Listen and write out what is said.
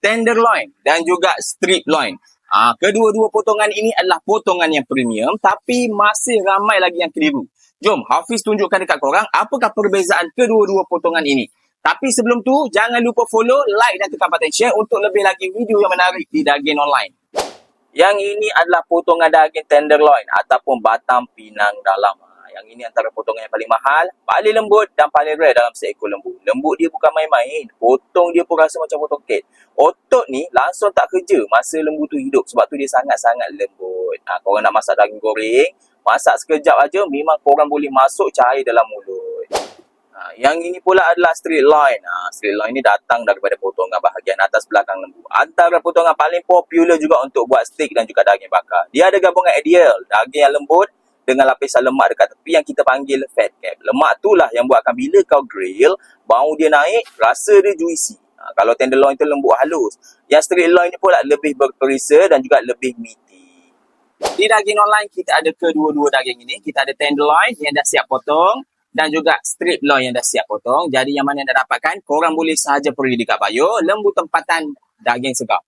tenderloin dan juga strip loin. Ah, kedua-dua potongan ini adalah potongan yang premium tapi masih ramai lagi yang keliru. Jom Hafiz tunjukkan dekat korang apakah perbezaan kedua-dua potongan ini. Tapi sebelum tu, jangan lupa follow, like dan tekan button share untuk lebih lagi video yang menarik di Daging Online. Yang ini adalah potongan daging tenderloin ataupun batang pinang dalam. Yang ini antara potongan yang paling mahal, paling lembut dan paling rare dalam seekor lembu. Lembut dia bukan main-main. Potong dia pun rasa macam potong kek. Otot ni langsung tak kerja masa lembu tu hidup. Sebab tu dia sangat-sangat lembut. Ha, korang nak masak daging goreng, masak sekejap aja memang korang boleh masuk cahaya dalam mulut. Ha, yang ini pula adalah straight line. Ha, straight line ni datang daripada potongan bahagian atas belakang lembu. Antara potongan paling popular juga untuk buat steak dan juga daging bakar. Dia ada gabungan ideal, daging yang lembut dengan lapisan lemak dekat tepi yang kita panggil fat cap. Lemak tu lah yang buatkan bila kau grill, bau dia naik, rasa dia juicy. Ha, kalau tenderloin tu lembut halus. Yang straight line ni pula lebih berperisa dan juga lebih meaty. Di daging online kita ada kedua-dua daging ini. Kita ada tenderloin yang dah siap potong dan juga strip loin yang dah siap potong. Jadi yang mana yang dah dapatkan, korang boleh sahaja pergi dekat bio, lembu tempatan daging segar.